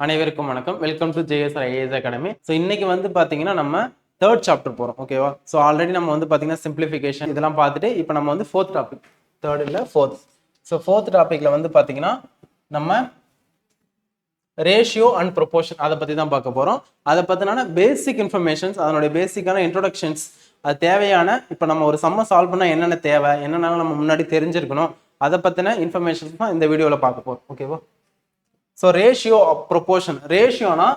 அனைவருக்கும் வணக்கம். Welcome to JSR IAS academy so இன்னைக்கு வந்து பார்த்தீங்கன்னா நம்ம தேர்ட் சாப்டர் போகிறோம் ஓகேவா ஸோ ஆல்ரெடி நம்ம வந்து பார்த்தீங்கன்னா சிம்பிளிஃபிகேஷன் இதெல்லாம் பார்த்துட்டு இப்போ நம்ம வந்து ஃபோர்த் டாபிக் தேர்ட் இல்லை ஃபோர்த் ஸோ ஃபோர்த் டாப்பிக்கில் வந்து பார்த்தீங்கன்னா நம்ம ரேஷியோ அண்ட் ப்ரொபோர்ஷன் அதை பற்றி தான் பார்க்க போகிறோம் அதை பற்றினான பேசிக் இன்ஃபர்மேஷன்ஸ் அதனுடைய பேசிக்கான இன்ட்ரொடக்ஷன்ஸ் அது தேவையான இப்போ நம்ம ஒரு சம்ம சால்வ் பண்ணால் என்னென்ன தேவை என்னென்ன நம்ம முன்னாடி தெரிஞ்சிருக்கணும் அதை பற்றின இன்ஃபர்மேஷன்ஸ் தான் இந்த வீடியோவில் பார்க்க போகிறோம் ஓகேவா ஸோ ரேஷியோ ஆஃப் ப்ரொபோர்ஷன் ரேஷியோனா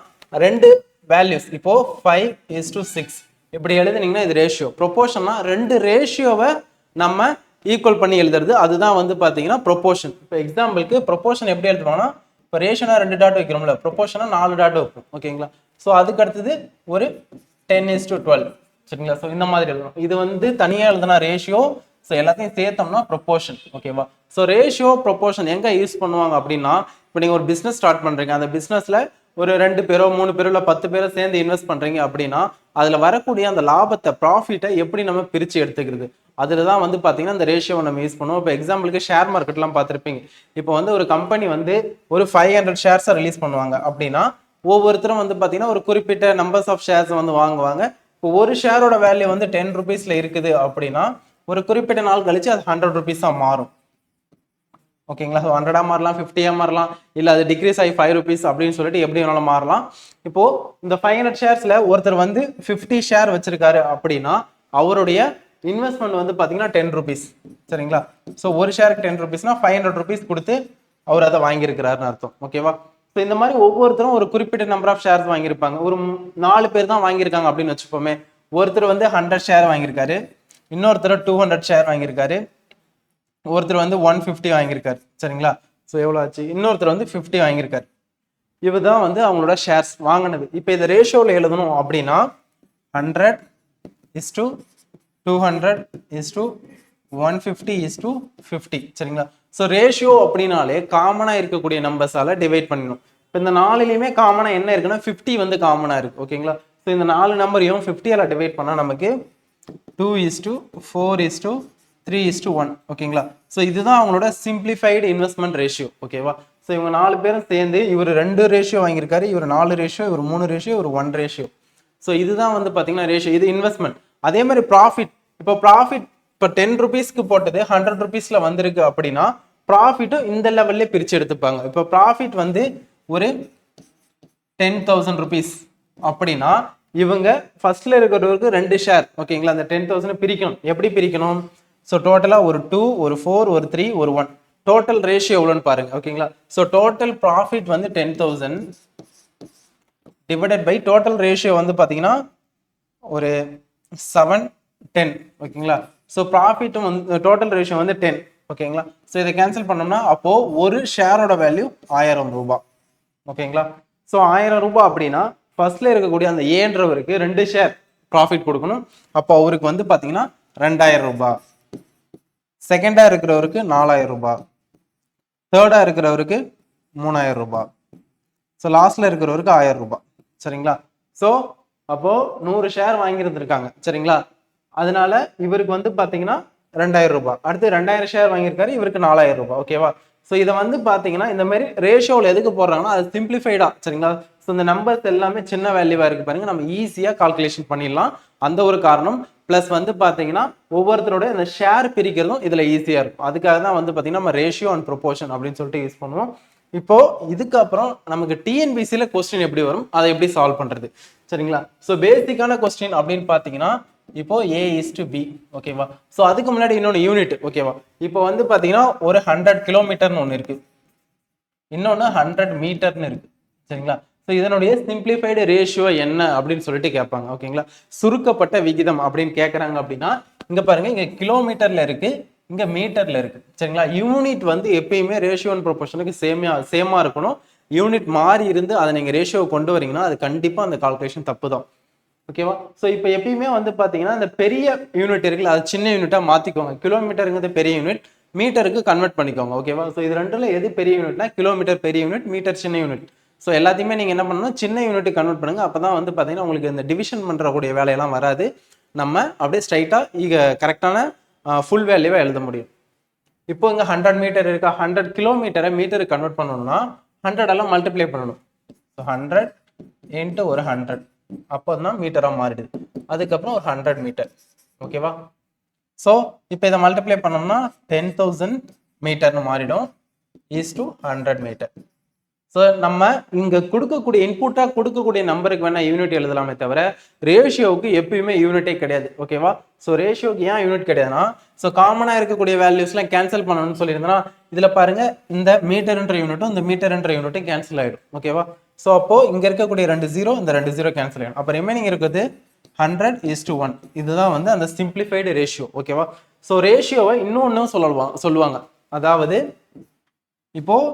ரெண்டு வேல்யூஸ் இப்போ ஃபைவ் இஸ் டு சிக்ஸ் இப்படி எழுதுனீங்கன்னா இது ரேஷியோ ப்ரொபோஷன்னா ரெண்டு ரேஷியோவை நம்ம ஈக்குவல் பண்ணி எழுதுறது. அதுதான் வந்து பார்த்தீங்கன்னா ப்ரொபோஷன் இப்போ எக்ஸாம்பிளுக்கு ப்ரொபோஷன் எப்படி எழுதுவோம்னா இப்போ ரேஷியோனா ரெண்டு டாட் வைக்கிறோம்ல. ப்ரொபோஷனாக நாலு டாட் வைப்போம். ஓகேங்களா ஸோ அதுக்கு அடுத்தது ஒரு டென் இஸ் டு டுவெல் சரிங்களா? ஸோ இந்த மாதிரி எழுதணும். இது வந்து தனியாக எழுதுனா ரேஷியோ ஸோ எல்லாத்தையும் சேர்த்தோம்னா ப்ரொப்போர்ஷன் ஓகேவா ஸோ ரேஷியோ ப்ரொப்போர்ஷன் எங்கே யூஸ் பண்ணுவாங்க அப்படின்னா இப்போ நீங்கள் ஒரு பிஸ்னஸ் ஸ்டார்ட் பண்ணுறீங்க அந்த பிஸ்னஸில் ஒரு ரெண்டு பேரோ மூணு பேரோ இல்லை பத்து பேரோ சேர்ந்து இன்வெஸ்ட் பண்ணுறீங்க அப்படின்னா அதில் வரக்கூடிய அந்த லாபத்தை ப்ராஃபிட்டை எப்படி நம்ம பிரித்து எடுத்துக்கிறது? அதில் தான் வந்து பார்த்தீங்கன்னா அந்த ரேஷியோவை நம்ம யூஸ் பண்ணுவோம். இப்போ எக்ஸாம்பிளுக்கு ஷேர் மார்க்கெட்லாம் பார்த்துருப்பீங்க இப்போ வந்து ஒரு கம்பெனி வந்து ஒரு ஃபைவ் ஹண்ட்ரட் ஷேர்ஸை ரிலீஸ் பண்ணுவாங்க அப்படின்னா ஒவ்வொருத்தரும் வந்து பார்த்தீங்கன்னா ஒரு குறிப்பிட்ட நம்பர்ஸ் ஆஃப் ஷேர்ஸ் வந்து வாங்குவாங்க. இப்போ ஒரு ஷேரோட வேல்யூ வந்து டென் ருபீஸில் இருக்குது அப்படின்னா ஒரு குறிப்பிட்ட நாள் கழிச்சு அது ஹண்ட்ரட் ருபீஸாக மாறும். ஓகேங்களா? ஸோ ஹண்ட்ரடாக மாறலாம் ஃபிஃப்டியாக மாறலாம் இல்லை அது டிக்ரீஸ் ஆகி ஃபைவ் ருபீஸ் அப்படின்னு சொல்லிட்டு எப்படி வேணாலும் மாறலாம். இப்போது இந்த ஃபைவ் ஹண்ட்ரட் ஷேர்ஸில் ஒருத்தர் வந்து ஃபிஃப்டி ஷேர் வச்சுருக்காரு அப்படின்னா அவருடைய இன்வெஸ்ட்மெண்ட் வந்து பார்த்தீங்கன்னா டென் ருபீஸ் சரிங்களா? ஸோ ஒரு ஷேருக்கு டென் ருபீஸ்னா ஃபைவ் ஹண்ட்ரட் ருபீஸ் கொடுத்து அவர் அதை வாங்கியிருக்கிறாருன்னு அர்த்தம். ஓகேவா? ஸோ இந்த மாதிரி ஒவ்வொருத்தரும் ஒரு குறிப்பிட்ட நம்பர் ஆஃப் ஷேர்ஸ் வாங்கியிருப்பாங்க. ஒரு நாலு பேர் தான் வாங்கியிருக்காங்க அப்படின்னு வச்சுப்போமே ஒருத்தர் வந்து ஹண்ட்ரட் ஷேர் வாங்கியிருக்காரு. இன்னொருத்தர் டூ ஹண்ட்ரட் ஷேர் வாங்கியிருக்காரு. ஒருத்தர் வந்து ஒன் ஃபிஃப்டி வாங்கியிருக்காரு. சரிங்களா? ஸோ எவ்வளோ ஆச்சு? இன்னொருத்தர் வந்து ஃபிஃப்டி வாங்கியிருக்காரு. இவர் தான் வந்து அவங்களோட ஷேர்ஸ் வாங்கினது. இப்போ இதை ரேஷியோவில் எழுதணும் அப்படின்னா hundred is to two hundred is to one fifty is to fifty சரிங்களா? ஸோ ரேஷியோ அப்படின்னாலே காமனாக இருக்கக்கூடிய நம்பர்ஸால் டிவைட் பண்ணிடணும். இப்போ இந்த நாலுலையுமே காமனாக என்ன இருக்குன்னா ஃபிஃப்டி வந்து காமனாக இருக்குது ஓகேங்களா ஸோ இந்த நாலு நம்பரையும் ஃபிஃப்டியால் டிவைட் பண்ணால் நமக்கு two is to four is to three is to one ஓகேங்களா ஸோ இதுதான் அவங்களோட சிம்பிளிஃபைடு இன்வெஸ்ட்மெண்ட் ரேஷியோ ஓகேவா ஸோ இவங்க நாலு பேரும் சேர்ந்து இவர் ரெண்டு ரேஷியோ வாங்கியிருக்காரு இவர் நாலு ரேஷியோ இவர் மூணு ரேஷியோ இவர் ஒன் ரேஷியோ ஸோ இதுதான் வந்து பார்த்தீங்கன்னா ரேஷியோ இது இன்வெஸ்ட்மெண்ட் அதே மாதிரி ப்ராஃபிட் இப்போ ப்ராஃபிட் இப்போ டென் ருபீஸ்க்கு போட்டது ஹண்ட்ரட் ருபீஸில் வந்திருக்கு அப்படின்னா ப்ராஃபிட்டும் இந்த லெவல்லே பிரித்து எடுத்துப்பாங்க. இப்போ ப்ராஃபிட் வந்து ஒரு டென் தௌசண்ட் ருபீஸ் அப்படின்னா இவங்க ஃபர்ஸ்ட்ல இருக்கிறவருக்கு ரெண்டு ஷேர் ஓகேங்களா அந்த டென் தௌசண்ட் பிரிக்கணும். எப்படி பிரிக்கணும்? ஸோ டோட்டலாக ஒரு டூ ஒரு ஃபோர் ஒரு த்ரீ ஒரு ஒன் டோட்டல் ரேஷியோ எவ்வளோன்னு பாருங்க. ஓகேங்களா ஸோ டோட்டல் ப்ராஃபிட் வந்து ten thousand divided by total ratio வந்து பார்த்தீங்கன்னா ஒரு செவன் டென் ஓகேங்களா ஸோ ப்ராஃபிட்டும் வந்து டோட்டல் ரேஷியோ வந்து டென் ஓகேங்களா ஸோ இதை கேன்சல் பண்ணோம்னா அப்போது ஒரு ஷேரோட வேல்யூ ஆயிரம் ரூபாய். ஓகேங்களா ஸோ ஆயிரம் ரூபாய் அப்படின்னா ஃபர்ஸ்ட்ல இருக்கக்கூடிய அந்த ஏன்றவருக்கு ரெண்டு ஷேர் ப்ராஃபிட் கொடுக்கணும். அப்போ அவருக்கு வந்து பார்த்தீங்கன்னா ரெண்டாயிரம் ரூபாய். செகண்டா இருக்கிறவருக்கு நாலாயிரம் ரூபாய். தேர்டா இருக்கிறவருக்கு மூணாயிரம் ரூபாய். ஸோ லாஸ்ட்ல இருக்கிறவருக்கு ஆயிரம் ரூபாய். சரிங்களா? ஸோ அப்போ நூறு ஷேர் வாங்கியிருந்திருக்காங்க. சரிங்களா? அதனால இவருக்கு வந்து பார்த்தீங்கன்னா ரெண்டாயிரம் ரூபாய். அடுத்து ரெண்டாயிரம் ஷேர் வாங்கியிருக்காரு இவருக்கு நாலாயிரம் ரூபாய். ஓகேவா ஸோ இதை வந்து பார்த்தீங்கன்னா இந்த மாதிரி ரேஷியோவில் எதுக்கு போடுறாங்கன்னா அது சிம்பிளிஃபைடாக சரிங்களா? ஸோ இந்த நம்பர்ஸ் எல்லாமே சின்ன வேல்யூவாக இருக்குது பாருங்கள் நம்ம ஈஸியாக கால்குலேஷன் பண்ணிடலாம். அந்த ஒரு காரணம். ப்ளஸ் வந்து பார்த்தீங்கன்னா ஒவ்வொருத்தரோட இந்த ஷேர் பிரிக்கிறதும் இதில் ஈஸியாக இருக்கும். அதுக்காக தான் வந்து பார்த்தீங்கன்னா நம்ம ரேஷியோ அண்ட் ப்ரொபோஷன் அப்படின்னு சொல்லிட்டு யூஸ் பண்ணுவோம். இப்போ இதுக்கப்புறம் நமக்கு டிஎன்பிசியில் கொஸ்டின் எப்படி வரும்? அதை எப்படி சால்வ் பண்ணுறது சரிங்களா? ஸோ பேசிக்கான கொஸ்டின் அப்படின்னு பார்த்தீங்கன்னா இப்போ ஏ இஸ் டு பி ஓகேவா ஸோ அதுக்கு முன்னாடி இன்னொன்று யூனிட் ஓகேவா இப்போ வந்து பார்த்தீங்கன்னா ஒரு ஹண்ட்ரட் கிலோமீட்டர்னு ஒன்று இருக்கு. இன்னொன்று ஹண்ட்ரட் மீட்டர்னு இருக்கு. சரிங்களா? ஸோ இதனுடைய சிம்பிளிஃபைடு ரேஷியோ என்ன அப்படின்னு சொல்லிட்டு கேட்பாங்க ஓகேங்களா சுருக்கப்பட்ட விகிதம் அப்படின்னு கேட்குறாங்க அப்படின்னா இங்கே பாருங்க இங்கே கிலோமீட்டர்ல இருக்கு இங்கே மீட்டர்ல இருக்கு. சரிங்களா? யூனிட் வந்து எப்பயுமே ரேஷியோ அண்ட் ப்ரொபோர்ஷனுக்கு சேமியா சேமா இருக்கணும். யூனிட் மாறி இருந்து அதை நீங்கள் ரேஷியோ கொண்டு வரீங்கன்னா அது கண்டிப்பாக அந்த கால்குலேஷன் தப்பு தான் ஓகேவா? ஸோ இப்போ எப்பயுமே வந்து பார்த்தீங்கன்னா அந்த பெரிய யூனிட் இருக்குல்ல அது சின்ன யூனிட்டாக மாற்றிக்கோங்க கிலோமீட்டருங்கிறது பெரிய யூனிட் மீட்டருக்கு கன்வெர்ட் பண்ணிக்கோங்க ஓகேவா? ஸோ இது ரெண்டுல எது பெரிய யூனிட்னா கிலோமீட்டர் பெரிய யூனிட் மீட்டர் சின்ன யூனிட் ஸோ எல்லாத்தையுமே நீங்கள் என்ன பண்ணணும் சின்ன யூனிட்டுக்கு கன்வெர்ட் பண்ணுங்கள் அப்போ தான் வந்து பார்த்தீங்கன்னா உங்களுக்கு இந்த டிவிஷன் பண்ணுறக்கூடிய வேலையெல்லாம் வராது. நம்ம அப்படியே ஸ்ட்ரைட்டாக இக கரெக்டான ஃபுல் வேல்யூவாக எழுத முடியும். இப்போ இங்கே ஹண்ட்ரட் மீட்டர் இருக்கா? ஹண்ட்ரட் கிலோமீட்டரை மீட்டருக்கு கன்வெர்ட் பண்ணணும்னா ஹண்ட்ரட் எல்லாம் மல்டிப்ளை பண்ணணும். ஸோ ஹண்ட்ரட் இன்ட்டு ஒரு ஹண்ட்ரட் அப்போ தான் மீட்டராக மாறிடுது. அதுக்கப்புறம் ஒரு ஹண்ட்ரட் மீட்டர் ஓகேவா ஸோ இப்போ இதை மல்டிப்ளை பண்ணோம்னா டென் தௌசண்ட் மீட்டர்னு மாறிடும். Is to hundred metre so நம்ம இங்க கொடுக்கக்கூடிய இன்புட்டாக கொடுக்கக்கூடிய நம்பருக்கு வேணால் யூனிட் எழுதலாமே தவிர ரேஷியோவுக்கு எப்பயுமே யூனிட்டே கிடையாது. ஓகேவா ஸோ ரேஷியோக்கு ஏன் யூனிட் கிடையாதுன்னா ஸோ காமனாக இருக்கக்கூடிய வேல்யூஸ்லாம் கேன்சல் பண்ணணும்னு சொல்லியிருந்தேன்னா இதுல பாருங்க இந்த மீட்டர்ன்ற யூனிட்டும் இந்த மீட்டர்ன்ற யூனிட்டும் கேன்சல் ஆயிடும். ஓகேவா ஸோ அப்போது இங்கே இருக்கக்கூடிய ரெண்டு ஜீரோ இந்த ரெண்டு ஜீரோ கேன்சல் ஆயிடும். அப்போ ரிமைனிங் இருக்குது ஹண்ட்ரட் இஸ் டு ஒன் இதுதான் வந்து அந்த சிம்பிளிஃபைடு ரேஷியோ ஓகேவா ஸோ ரேஷியோவை இன்னொன்றும் சொல்லுவாங்க சொல்லுவாங்க. அதாவது இப்போது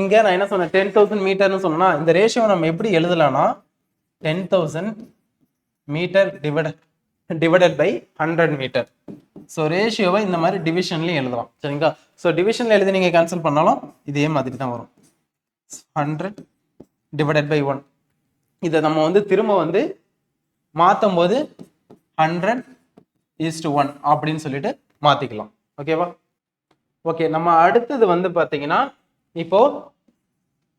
இங்கே நான் என்ன சொன்னேன்? டென் தௌசண்ட் மீட்டர்னு சொன்னா இந்த ரேஷியோ நம்ம எப்படி எழுதலாம்னா ten thousand metre divide divided by hundred metre so ரேஷியோவை இந்த மாதிரி டிவிஷன்லையும் எழுதலாம். சரிங்களா? ஸோ டிவிஷனில் எழுதி நீங்கள் கேன்சல் பண்ணாலும் இதே மாதிரி தான் வரும். ஹண்ட்ரட் டிவைடட் பை ஒன் இதை நம்ம வந்து திரும்ப வந்து மாற்றும் போது ஹண்ட்ரட் இஸ் ஒன் அப்படின்னு சொல்லிட்டு மாற்றிக்கலாம் ஓகேவா ஓகே நம்ம அடுத்தது வந்து பார்த்தீங்கன்னா இப்போ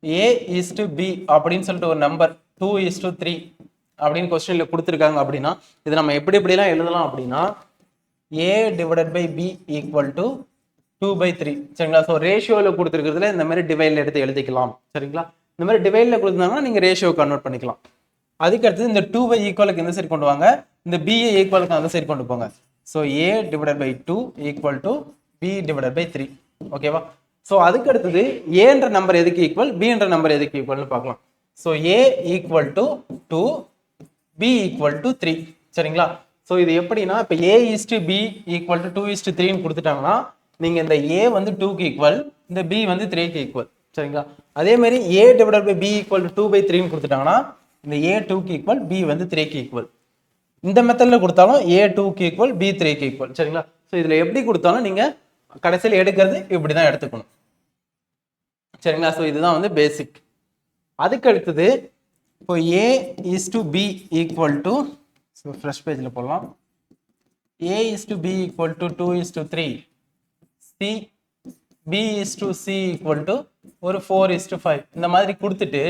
ஏ ஈஸ்டு பி அப்படின்னு சொல்லிட்டு ஒரு நம்பர் டூ ஈஸ்டு த்ரீ அப்படின்னு கொஸ்டினில் கொடுத்துருக்காங்க அப்படின்னா இது நம்ம எப்படி எப்படிலாம் எழுதலாம் அப்படின்னா A divided by B equal to two by three சரிங்களா? ஸோ ரேஷியோவில் கொடுத்துருக்கிறதுல இந்த மாதிரி டிவைடில் எடுத்து எழுதிக்கலாம். சரிங்களா? இந்த மாதிரி டிவைடில் கொடுத்துருந்தாங்கன்னா நீங்கள் ரேஷியோ கன்வெர்ட் பண்ணிக்கலாம். அதுக்கடுத்து இந்த டூ பை ஈக்குவலுக்கு இந்த சைடு கொண்டு வாங்க? இந்த பிஏ ஈக்குவலுக்கு அந்த சைடு கொண்டு போங்க. So A divided by two equal to B divided by three ஓகேவா ஸோ அதுக்கடுத்தது ஏன்ற நம்பர் எதுக்கு ஈக்குவல் பின்ற நம்பர் எதுக்கு ஈக்குவல்னு பார்க்கலாம். So A equal to two B equal to three சரிங்களா? ஸோ இது எப்படின்னா இப்போ A is to B equal to two is த்ரீன்னு கொடுத்துட்டாங்கன்னா நீங்கள் இந்த ஏ வந்து டூக்கு ஈக்குவல் இந்த பி வந்து த்ரீக்கு ஈக்குவல் சரிங்களா? அதே மாதிரி A divided by B equal two by த்ரீன்னு கொடுத்துட்டாங்கன்னா இந்த ஏ டூக்கு ஈக்குவல் பி வந்து த்ரீக்கு ஈக்குவல் இந்த மெத்தடில் கொடுத்தாலும் ஏ டூக்கு ஈக்குவல் பி த்ரீக்கு ஈக்குவல் சரிங்களா? ஸோ இதில் எப்படி கொடுத்தாலும் நீங்கள் கடைசியில் எடுக்கிறது இப்படி தான் எடுத்துக்கணும். சரிங்களா? ஸோ இதுதான் வந்து பேசிக் அதுக்கு அடுத்தது இப்போ A is to B equal to so fresh பேஜில் போடலாம். A is to B equal to two is to three C B is to C equal to ஒரு ஃபோர் இஸ் டு ஃபைவ் இந்த மாதிரி கொடுத்துட்டு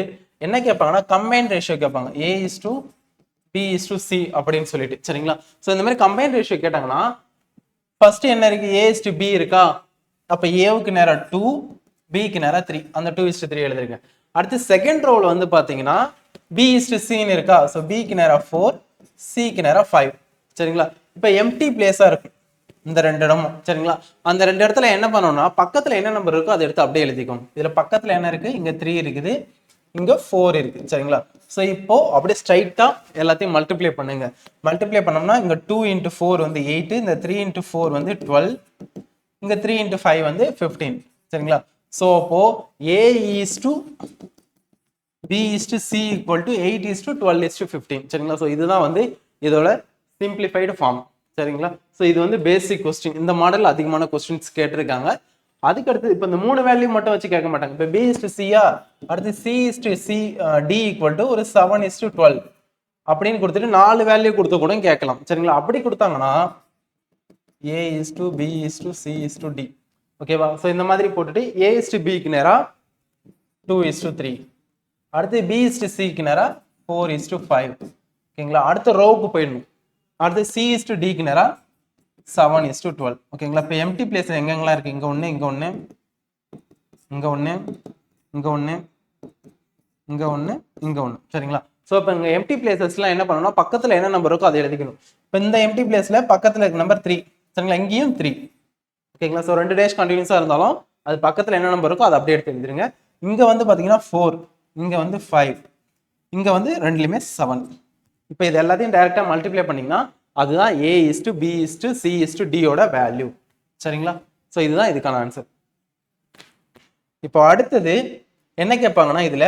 என்ன கேட்பாங்கன்னா கம்பைன் ரேஷியோ கேட்பாங்க. A is to B is to C அப்படின்னு சொல்லிட்டு. சரிங்களா? ஸோ இந்த மாதிரி கம்பைன் ரேஷியோ கேட்டாங்கன்னா ஃபர்ஸ்ட் என்ன இருக்கு? ஏ இஸ் டு பி இருக்கா? அப்போ ஏவுக்கு நேரம் டூ பிக்கு நேரம் த்ரீ அந்த டூ இஸ் டு த்ரீ எழுதிருக்கேன் அடுத்து செகண்ட் ரோல் வந்து பார்த்தீங்கன்னா பி இஸ் டு சின்னு இருக்கா? ஸோ பிக்கு நேரம் ஃபோர் சிக்கு நேரம் ஃபைவ் சரிங்களா? இப்போ எம்டி பிளேஸாக இருக்கும். இந்த ரெண்டு இடமும் சரிங்களா? அந்த ரெண்டு இடத்துல என்ன பண்ணணும்னா பக்கத்தில் என்ன நம்பர் இருக்கோ அதை எடுத்து அப்படியே எழுதிக்கணும் இதில் பக்கத்தில் என்ன இருக்கு? இங்கே த்ரீ இருக்குது. இங்க ஃபோர் இருக்கு சரிங்களா? ஸோ இப்போ அப்படியே ஸ்ட்ரைட்டா எல்லாத்தையும் மல்டிப்ளை பண்ணுங்க. மல்டிப்ளை பண்ணோம்னா இங்க டூ இன்ட்டு ஃபோர் வந்து எயிட் இந்த த்ரீ இன்ட்டு ஃபோர் வந்து டுவெல் இங்க த்ரீ இன்ட்டு ஃபைவ் வந்து ஃபிஃப்டீன் சரிங்களா? ஸோ அப்போ A is to B is to C equal to eight is to twelve is to fifteen சரிங்களா? ஸோ இதுதான் வந்து இதோட சிம்பிளிஃபைடு ஃபார்ம் சரிங்களா ஸோ இது வந்து பேசிக் கொஸ்டின் இந்த மாடல் அதிகமான கொஸ்டின்ஸ் கேட்டிருக்காங்க அதுக்கு அடுத்து இப்போ இந்த மூணு வேல்யூ மட்டும் வச்சு கேட்க மாட்டாங்க இப்போ பி இஸ் டு சியா அடுத்து C is to C D equal to ஒரு செவன் இஸ் டு டுவெல் அப்படின்னு கொடுத்துட்டு நாலு வேல்யூ கொடுத்து கூட கேட்கலாம் சரிங்களா அப்படி கொடுத்தாங்கன்னா A is to B is to C is to D ஓகேவா ஸோ இந்த மாதிரி போட்டுட்டு ஏ இஸ் டு பிக்கு நேராக டூ இஸ் டு த்ரீ அடுத்து பி இஸ் டு சிக்கு நேராக ஃபோர் இஸ் டு ஃபைவ் ஓகேங்களா அடுத்த ரோவுக்கு போயிடணும் அடுத்து சி இஸ் டு டிக்கு நேராக செவன் இஸ் டு டுவெல் ஓகேங்களா இப்போ எம்டி பிளேஸ் எங்கெங்கெல்லாம் இருக்குது இங்கே ஒன்று இங்கே ஒன்று இங்கே ஒன்று இங்கே ஒன்று இங்கே ஒன்று இங்கே ஒன்று சரிங்களா? ஸோ இப்போ இங்கே எம்டி பிளேசஸ்லாம் என்ன பண்ணணும்னா பக்கத்தில் என்ன நம்பர் இருக்கோ அதை எழுதிக்கணும். இப்போ இந்த எம்டி பிளேஸில் பக்கத்தில் இருக்க நம்பர் த்ரீ சரிங்களா? இங்கேயும் த்ரீ ஓகேங்களா ஸோ ரெண்டு டேஸ் கண்டினியூஸாக இருந்தாலும் அது பக்கத்தில் என்ன நம்பர் இருக்கோ அதை அப்படியே எடுத்து எழுதிருங்க. இங்கே வந்து பார்த்தீங்கன்னா ஃபோர் இங்கே வந்து ஃபைவ் இங்கே வந்து ரெண்டுலேயுமே செவன் இப்போ இது எல்லாத்தையும் டைரெக்டாக மல்டிப்ளை பண்ணிங்கன்னா அதுதான் A is to B is to C is to டியோட value சரிங்களா? ஸோ இதுதான் இதுக்கான ஆன்சர் இப்போ அடுத்தது என்ன கேட்பாங்கன்னா இதில்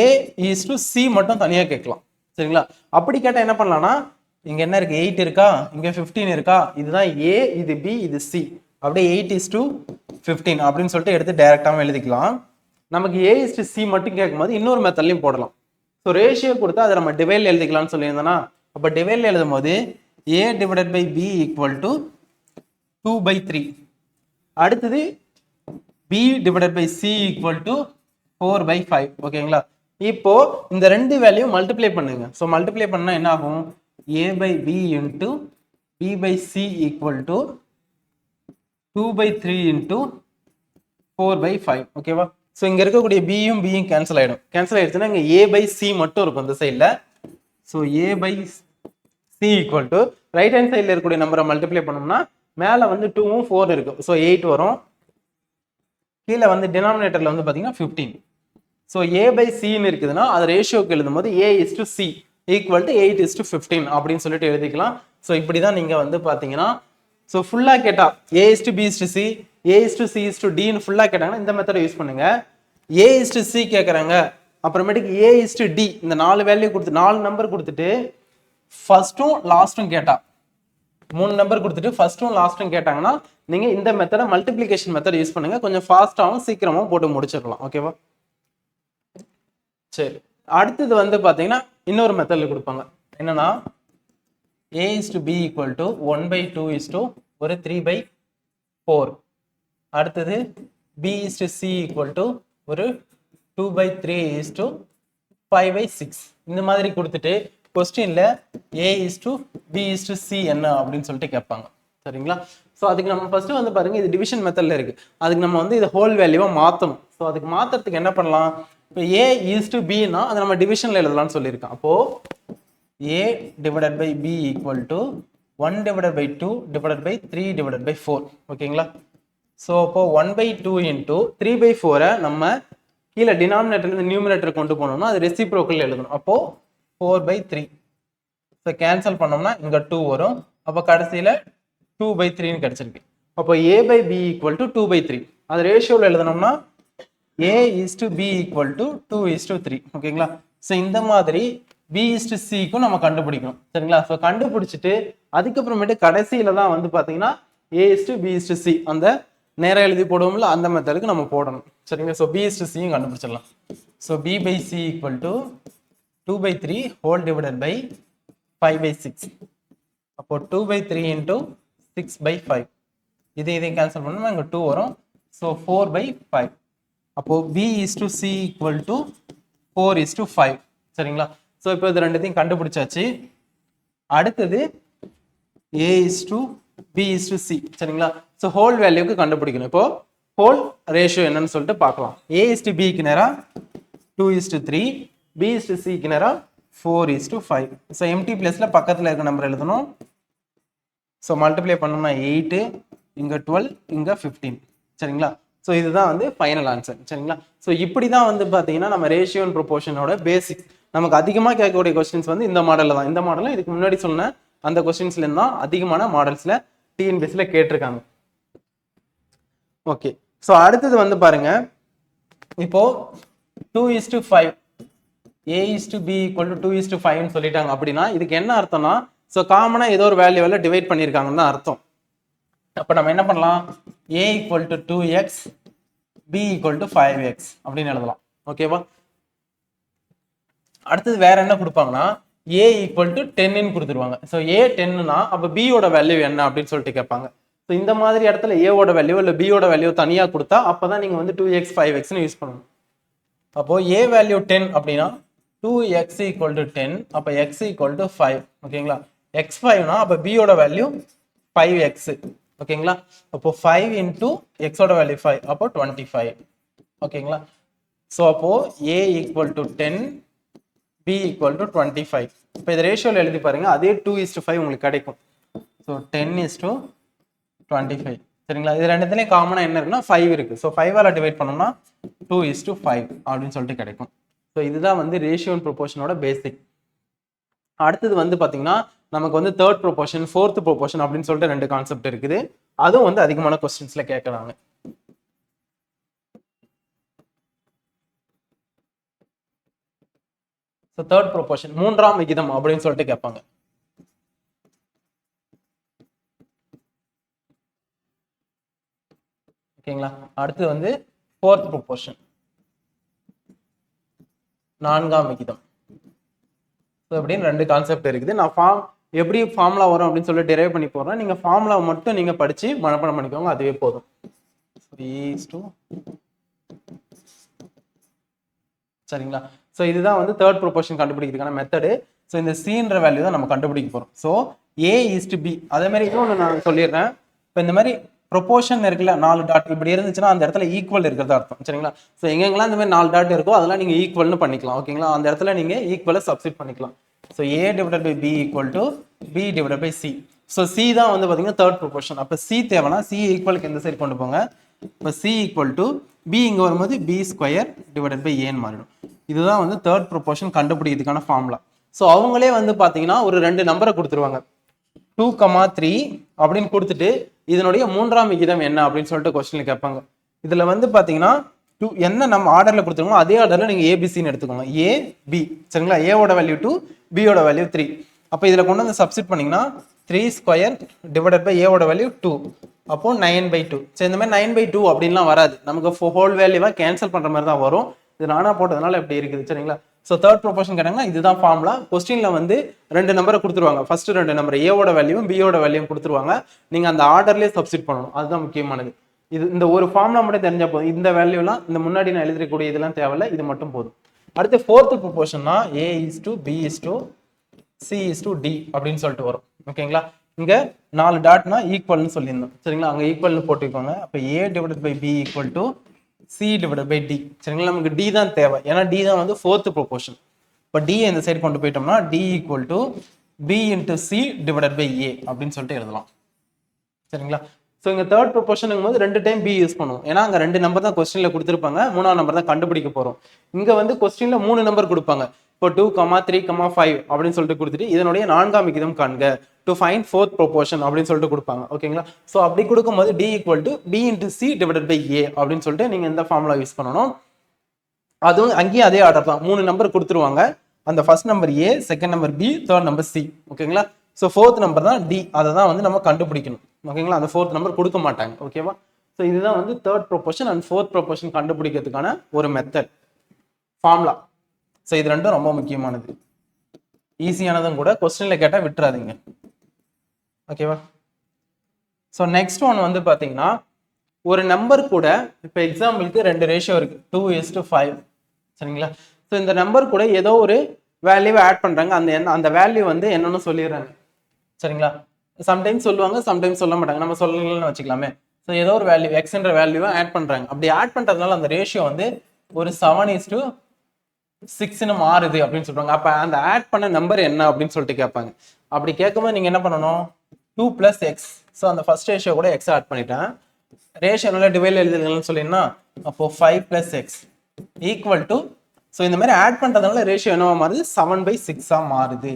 ஏ இஸ் டு சி மட்டும் தனியாக கேட்கலாம். சரிங்களா? அப்படி கேட்டால் என்ன பண்ணலாம்னா இங்கே என்ன இருக்குது எயிட் இருக்கா? இங்கே ஃபிஃப்டீன் இருக்கா? இதுதான் ஏ இது பி இது சி அப்படியே எயிட் இஸ் டு ஃபிஃப்டீன் அப்படின்னு சொல்லிட்டு எடுத்து டைரெக்டாகவும் எழுதிக்கலாம். நமக்கு ஏ இஸ் டு சி மட்டும் கேட்கும்போது இன்னொரு மெத்தட்லையும் போடலாம். ஸோ ரேஷியோ கொடுத்தா அதை நம்ம டிவைல் எழுதிக்கலாம்னு சொல்லியிருந்தோன்னா அப்போ டிவைல் எழுதும் போது A divided by B equal to two by three அடுத்தது B divided by C equal to four by five ஓகேங்களா இப்போ இந்த ரெண்டு வேல்யூ மல்டிப்ளை பண்ணுங்க. ஸோ மல்டிப்ளை பண்ணால் என்ன ஆகும்? A by B into B by C equal to two by three into four by five ஓகேவா ஸோ இங்கே இருக்கக்கூடிய பியும் பியும் கேன்சல் ஆகிடும் கேன்சல் ஆகிடுச்சுன்னா இங்கே ஏ பை சி மட்டும் இருக்கும் இந்த சைடில் so A by C equal to right hand சைடில் இருக்கக்கூடிய நம்பரை மல்டிப்ளை பண்ணோம்னா மேலே வந்து டூவும் ஃபோர் இருக்கும். ஸோ எயிட் வரும். கீழே வந்து டினாமினேட்டரில் வந்து பார்த்தீங்கன்னா ஃபிஃப்டீன் ஸோ ஏ பை சின்னு இருக்குதுன்னா அது ரேஷியோக்கு எழுதும் போது A is to C equal to eight is to fifteen அப்படின்னு சொல்லிட்டு எழுதிக்கலாம். ஸோ இப்படி தான் நீங்கள் வந்து பார்த்தீங்கன்னா ஸோ ஃபுல்லாக கேட்டால் A is to B to C A to C is to டின்னு ஃபுல்லாக கேட்டாங்கன்னா இந்த மெத்தடை யூஸ் பண்ணுங்க. ஏ டு சி கேட்குறாங்க அப்புறமேட்டுக்கு ஏ டு டி இந்த நாலு வேல்யூ கொடுத்து நாலு நம்பர் கொடுத்துட்டு ஃபர்ஸ்ட்டும் லாஸ்ட்டும் கேட்டா. மூணு நம்பர் கொடுத்துட்டு ஃபர்ஸ்ட்டும் லாஸ்ட்டும் கேட்டாங்கன்னா நீங்கள் இந்த மெத்தடை மல்டிப்ளிகேஷன் மெத்தட் யூஸ் பண்ணுங்க. கொஞ்சம் ஃபாஸ்ட்டாகவும் சீக்கிரமாகவும் போட்டு முடிச்சிடலாம். ஓகேவா சரி. அடுத்தது வந்து பார்த்தீங்கன்னா இன்னொரு மெத்தடில் கொடுப்பாங்க. என்னன்னா A is to B equal to one by two is to ஒரு த்ரீ பை ஃபோர் அடுத்தது B is to C equal to ஒரு two by three is to five by six இந்த மாதிரி கொடுத்துட்டு கொஸ்டின்ல A is to B is to C என்ன அப்படின்னு சொல்லிட்டு கேட்பாங்க. சரிங்களா? ஸோ அதுக்கு நம்ம ஃபர்ஸ்ட் வந்து பாருங்க இது டிவிஷன் மெத்தட்ல இருக்கு. அதுக்கு நம்ம வந்து இதை ஹோல் வேல்யூவா மாற்றணும் ஸோ அதுக்கு மாத்துறதுக்கு என்ன பண்ணலாம்? இப்போ ஏ இஸ் டு பின்னா அதை நம்ம டிவிஷன்ல எழுதலாம்னு சொல்லியிருக்கோம் அப்போ A divided by B equal to one divided by two divided by three divided by four ஓகேங்களா ஸோ அப்போது one by two into three by ஃபோரை நம்ம கீழே டினாமினேட்டர்லேருந்து நியூமினேட்டர் கொண்டு போனோம்னா அது ரெசிப்ரோக்கல் எழுதணும். அப்போது four by three so cancel பண்ணோம்னா இங்கே டூ வரும். அப்போ கடைசியில் டூ பை த்ரீன்னு கிடச்சிருக்கு. அப்போ A by B equal to two by three அது ரேஷியோவில் எழுதணும்னா A is to B equal to two is to three ஓகேங்களா ஸோ இந்த மாதிரி பி சிக்கும் நம்ம கண்டுபிடிக்கணும். சரிங்களா? ஸோ கண்டுபிடிச்சிட்டு அதுக்கப்புறமேட்டு கடைசியில தான் வந்து பார்த்தீங்கன்னா ஏ பிஇஸ்டு பி சி அந்த நேரம் எழுதி போடுவோம்ல அந்த மெத்தடுக்கு நம்ம போடணும். சரிங்களா? ஸோ பி சியும் கண்டுபிடிச்சிடலாம். So B by C equal to two by three whole divided by five by six அப்போ two by three into six by five இதை இதையும் கேன்சல் பண்ணோம்னா இங்கே டூ வரும். ஸோ ஃபோர் பை ஃபைவ் அப்போது B is to C equal to four is to five சரிங்களா? So இப்போ இது ரெண்டுத்தையும் கண்டுபிடிச்சாச்சு. அடுத்தது A is to B is to C சரிங்களா? ஸோ ஹோல் வேல்யூக்கு கண்டுபிடிக்கணும். இப்போ ஹோல் ரேஷியோ என்னன்னு சொல்லிட்டு பார்க்கலாம். ஏ இஸ் டு பிக்கு நேரம் two is to three B is to சிக்கு நேரம் four is to five so empty பிளேஸில் பக்கத்தில் இருக்க நம்பர் எழுதணும். ஸோ மல்டிப்ளை பண்ணோம்னா எயிட்டு இங்கே டுவெல் இங்கே ஃபிஃப்டீன் சரிங்களா? ஸோ இதுதான் வந்து ஃபைனல் ஆன்சர் சரிங்களா? ஸோ இப்படி தான் வந்து பார்த்தீங்கன்னா நம்ம ரேஷியோ அண்ட் ப்ரொபோர்ஷனோட பேசிக் நமக்கு அதிகமாக கேட்கக்கூடிய கொஸ்டின்ஸ் வந்து இந்த மாடலில் தான். இந்த மாடலும் இதுக்கு முன்னாடி சொன்ன அந்த கொஸ்டின்ஸ்லேருந்து தான் அதிகமான மாடல்ஸில் டிஎன்பிஎஸ்சியில் கேட்டிருக்காங்க. ஓகே ஸோ அடுத்தது வந்து பாருங்க. இப்போ two is to five A is to B equal to two is to ஃபைவ்னு சொல்லிட்டாங்க அப்படின்னா இதுக்கு என்ன அர்த்தம்னா ஸோ காமனாக ஏதோ ஒரு வேல்யூவில் டிவைட் பண்ணியிருக்காங்கன்னு தான் அர்த்தம். அப்போ நம்ம என்ன பண்ணலாம்? A equal to two X B equal to five X அப்படின்னு எழுதலாம். ஓகேவா அடுத்தது வேற என்ன கொடுப்பாங்கன்னா ஏ ஈக்குவல் டு டென்னு கொடுத்துருவாங்க. ஸோ ஏ டென்னுனா அப்போ பியோட வேல்யூ என்ன அப்படின்னு சொல்லிட்டு கேட்பாங்க. ஸோ இந்த மாதிரி இடத்துல ஏவோட வேல்யூ இல்லை பியோட வேல்யூ தனியாக கொடுத்தா அப்போ தான் நீங்கள் வந்து டூ எக்ஸ் ஃபைவ் எக்ஸ்னு யூஸ் பண்ணணும். அப்போது ஏ வேல்யூ டென் அப்படின்னா two X equal to ten அப்போ எக்ஸ் ஈக்குவல் டு ஃபைவ் ஓகேங்களா எக்ஸ் ஃபைவ்னா அப்போ பியோட வேல்யூ ஃபைவ் எக்ஸ் ஓகேங்களா அப்போ ஃபைவ் இன்டூ எக்ஸோட வேல்யூ ஃபைவ் அப்போ டுவெண்ட்டி ஃபைவ் ஓகேங்களா ஸோ அப்போது A equal to ten B equal to twenty five இப்போ இது ரேஷியோவில் எழுதி பாருங்கள் அதே டூ இஸ் டு ஃபைவ் உங்களுக்கு கிடைக்கும். So ten is to twenty five சரிங்களா? இது ரெண்டுத்துலேயும் காமனாக என்ன இருக்குன்னா ஃபைவ் இருக்குது ஸோ ஃபைவால் டிவைட் பண்ணோம்னா டூ இஸ் டு ஃபைவ் அப்படின்னு சொல்லிட்டு கிடைக்கும். ஸோ இதுதான் வந்து ரேஷியோ அண்ட் ப்ரொபோர்ஷனோட பேசிக் அடுத்தது வந்து பார்த்தீங்கன்னா நமக்கு வந்து தேர்ட் ப்ரொபோர்ஷன் ஃபோர்த் ப்ரொபோர்ஷன் அப்படின்னு சொல்லிட்டு ரெண்டு கான்செப்ட் இருக்குது. அதுவும் வந்து அதிகமான கொஸ்டின்ஸில் கேட்குறாங்க. ஸோ தேர்ட் ப்ரொபோஷன் மூன்றாம் விகிதம் அப்படின்னு சொல்லிட்டு கேட்பாங்க. ஓகேங்களா? அடுத்து வந்து ஃபோர்த் ப்ரொபோஷன் நான்காம் விகிதம். ஸோ அப்படின்னு ரெண்டு கான்செப்ட் இருக்குது. நான் ஃபார்ம் எப்படி ஃபார்முலா வரும் அப்படின்னு சொல்லி டெரைவ் பண்ணி போடுறேன். நீங்கள் ஃபார்முலா மட்டும் நீங்கள் படித்து மனப்பணம் பண்ணிக்கோங்க. அதுவே போதும். டூ சரிங்களா? ஸோ இதுதான் வந்து தேர்ட் ப்ரொபோர்ஷன் கண்டுபிடிக்கிறதுக்கான மெத்தடு ஸோ இந்த சீன்ற வேல்யூ தான் நம்ம கண்டுபிடிக்க போகிறோம் so A is to B அதே மாதிரி இன்னொன்று நான் சொல்லிடுறேன். இப்போ இந்த மாதிரி ப்ரொபோர்ஷன் இருக்குல்ல நாலு டாட் இப்படி இருந்துச்சுன்னா அந்த இடத்துல ஈக்குவல் இருக்கிறதா அர்த்தம். சரிங்களா? ஸோ எங்கெங்கெல்லாம் இந்த மாதிரி நாலு டாட் இருக்கோ அதெல்லாம் நீங்கள் ஈக்குவல்னு பண்ணிக்கலாம். ஓகேங்களா அந்த இடத்துல நீங்கள் ஈக்குவலை சப்ஸ்டிட் பண்ணிக்கலாம். So A divide by B equal to B divide by C so C தான் வந்து பார்த்தீங்கன்னா தேர்ட் ப்ரொபோர்ஷன் அப்போ சி தேவைன்னா சி ஈக்குவலுக்கு எந்த சைடு கொண்டு போங்க? இப்போ சி ஈக்குவல் டு பி இங்கே வரும்போது பி ஸ்கொயர் டிவைடட் பை ஏன்னு மாறிடும். இதுதான் வந்து தேர்ட் ப்ரொபோர்ஷன் கண்டுபிடிக்கிறதுக்கான ஃபார்முலா ஸோ அவங்களே வந்து பார்த்தீங்கன்னா ஒரு ரெண்டு நம்பரை கொடுத்துருவாங்க. டூ கமா த்ரீ அப்படின்னு கொடுத்துட்டு இதனுடைய மூன்றாம் விகிதம் என்ன அப்படின்னு சொல்லிட்டு கொஸ்டினில் கேட்பாங்க. இதில் வந்து பார்த்தீங்கன்னா டூ என்ன நம்ம ஆர்டரில் கொடுத்துருக்கோம் அதே ஆர்டரில் நீங்கள் ஏபிசின்னு எடுத்துக்கோங்க. ஏ பி சரிங்களா? ஏவோட வேல்யூ டூ பியோட வேல்யூ த்ரீ அப்போ இதில் கொண்டு வந்து சப்ஸ்டிட் பண்ணிங்கன்னா த்ரீ ஸ்கொயர் டிவைடட் பை ஏவோட வேல்யூ டூ அப்போ நைன் பை டூ சரி இந்த மாதிரி நைன் பை டூ அப்படின்லாம் வராது. நமக்கு ஹோல் வேல்யூவாக கேன்சல் பண்ணுற மாதிரி தான் வரும். இது நானாக போட்டதுனால இப்படி இருக்குது சரிங்களா? ஸோ தேர்ட் ப்ரொபோஷன் கேட்டாங்கன்னா இதுதான் ஃபார்முலா கொஸ்டினில் வந்து ரெண்டு நம்பரை கொடுத்துருவாங்க. ஃபர்ஸ்ட் ரெண்டு நம்பர் ஏவோட வேல்யூவும் பியோட வேல்யூவும் கொடுத்துருவாங்க. நீங்கள் அந்த ஆர்டர்லேயே சப்ஸ்டிட் பண்ணணும். அதுதான் முக்கியமானது. இது இந்த ஒரு ஃபார்முலா மட்டும் தெரிஞ்சால் போதும். இந்த வேல்யூலாம் இந்த முன்னாடி நான் எழுதிருக்கக்கூடிய இதெல்லாம் தேவையில்ல. இது மட்டும் போதும். அடுத்து fourth ப்ரொபோஷன்னா A is to B is to C is to D அப்படின்னு சொல்லிட்டு வரும். ஓகேங்களா? இங்கே நாலு டாட்னா ஈக்குவல்னு சொல்லியிருந்தோம். சரிங்களா? அங்கே ஈக்குவல்னு போட்டுக்கோங்க அப்போ A divided by B equal to C divided by D சரிங்களா? நமக்கு டி தான் தேவை. ஏன்னா டி தான் வந்து ஃபோர்த்து ப்ரொபோர்ஷன் இப்போ டி இந்த சைடு கொண்டு போயிட்டோம்னா D equal to B into C divided by A அப்படின்னு சொல்லிட்டு எழுதலாம். சரிங்களா? ஸோ இங்கே தேர்ட் ப்ரொபோர்ஷனுங்கும் போது ரெண்டு டைம் பி யூஸ் பண்ணுவோம். ஏன்னா அங்கே ரெண்டு நம்பர் தான் கொஸ்டினில் கொடுத்துருப்பாங்க. மூணாவது நம்பர் தான் கண்டுபிடிக்க போகிறோம் இங்கே வந்து கொஸ்டினில் மூணு நம்பர் கொடுப்பாங்க. இப்போ two comma three comma five அப்படின்னு சொல்லிட்டு கொடுத்துட்டு இதனுடைய நான்காம் விகிதம் காண்க. டு ஃபைன் ஃபோர்த் ப்ரொபோர்ஷன் அப்படின்னு சொல்லிட்டு கொடுப்பாங்க. ஓகேங்களா ஸோ அப்படி கொடுக்கும்போது D equal to B into C divided by A அப்படின்னு சொல்லிட்டு நீங்கள் இந்த ஃபார்முலா யூஸ் பண்ணணும். அதுவும் அங்கேயும் அதே ஆர்டர் தான். மூணு நம்பர் கொடுத்துருவாங்க. அந்த first number A second number B third number C ஓகேங்களா ஸோ ஃபோர்த் நம்பர் தான் டி அதை தான் வந்து நம்ம கண்டுபிடிக்கணும். ஓகேங்களா அந்த ஃபோர்த் நம்பர் கொடுக்க மாட்டாங்க. ஓகேவா ஸோ இதுதான் வந்து third proportion and fourth proportion கண்டுபிடிக்கிறதுக்கான ஒரு மெத்தட் ஃபார்முலா ஸோ இது ரெண்டும் ரொம்ப முக்கியமானது. ஈஸியானதும் கூட கொஸ்டினில் கேட்டால் விட்டுறாதீங்க. ஓகேவா ஸோ நெக்ஸ்ட் ஒன் வந்து பார்த்தீங்கன்னா ஒரு நம்பர் கூட இப்போ எக்ஸாம்பிளுக்கு ரெண்டு ரேஷியோ இருக்கு. டூ இஸ் டு ஃபைவ் சரிங்களா? ஸோ இந்த நம்பர் கூட ஏதோ ஒரு வேல்யூவை ஆட் பண்ணுறாங்க அந்த என் அந்த வேல்யூ வந்து என்னென்னு சொல்லிடுறாங்க. சரிங்களா? சம்டைம்ஸ் சொல்லுவாங்க சம்டைம்ஸ் சொல்ல மாட்டாங்க. நம்ம சொல்லலன்னு வச்சுக்கலாமே. ஸோ ஏதோ ஒரு வேல்யூ எக்ஸ்ன்ற வேல்யூவை ஆட் பண்ணுறாங்க அப்படி ஆட் பண்ணுறதுனால அந்த ரேஷியோ வந்து ஒரு செவன் இஸ் டு சிக்ஸ்னு மாறுது அப்படின்னு சொல்கிறாங்க அப்போ அந்த ஆட் பண்ண நம்பர் என்ன அப்படின்னு சொல்லிட்டு கேட்பாங்க. அப்படி கேட்கும்போது நீங்கள் என்ன பண்ணணும்? டூ பிளஸ் எக்ஸ் ஸோ அந்த ஃபர்ஸ்ட் ரேஷியோ கூட எக்ஸ் ஆட் பண்ணிட்டேன். ரேஷியோ நல்லா டிவைட் எழுதுங்கன்னு சொல்லினா அப்போ five plus X equal to so இந்த மாதிரி ஆட் பண்ணுறதுனால ரேஷியோ என்னவா மாறுது? செவன் பை சிக்ஸாக மாறுது.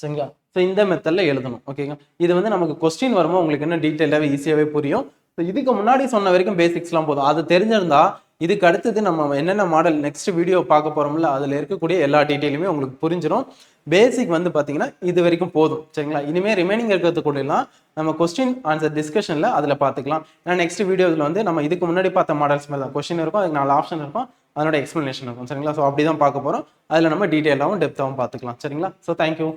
சரிங்களா? ஸோ இந்த மெத்தடில் எழுதணும். ஓகேங்க இது வந்து நமக்கு கொஸ்டின் வரும்போது உங்களுக்கு என்ன டீட்டெயிலாகவே ஈஸியாகவே புரியும். ஸோ இதுக்கு முன்னாடி சொன்ன வரைக்கும் பேசிக்ஸ்லாம் போதும். அது தெரிஞ்சிருந்தா இதுக்கு அடுத்தது நம்ம என்னென்ன மாடல் நெக்ஸ்ட் வீடியோ பார்க்க போறோம்ல அதில் இருக்கக்கூடிய எல்லா டீட்டெயிலுமே உங்களுக்கு புரிஞ்சிடும் பேசிக் வந்து பார்த்தீங்கன்னா இது வரைக்கும் போதும். சரிங்களா? இனிமேல் ரிமைனிங் இருக்கிறது கூடலாம் நம்ம கொஸ்டின் ஆன்சர் டிஸ்கஷனில் அதில் பார்த்துக்கலாம் ஏன்னா நெக்ஸ்ட் வீடியோவில் வந்து நம்ம இதுக்கு முன்னாடி பார்த்த மாடல்ஸ் மேலே தான். கொஸ்டின் இருக்கும் அதுக்கு நாலு ஆப்ஷன் இருக்கும். அதனோட எக்ஸ்ப்ளனேஷன் இருக்கும். சரிங்களா? ஸோ அப்படி தான் பார்க்க போகிறோம் அதில் நம்ம டீட்டெயிலாகவும் டெப்த்தாகவும் பார்த்துக்கலாம் சரிங்களா? So thank you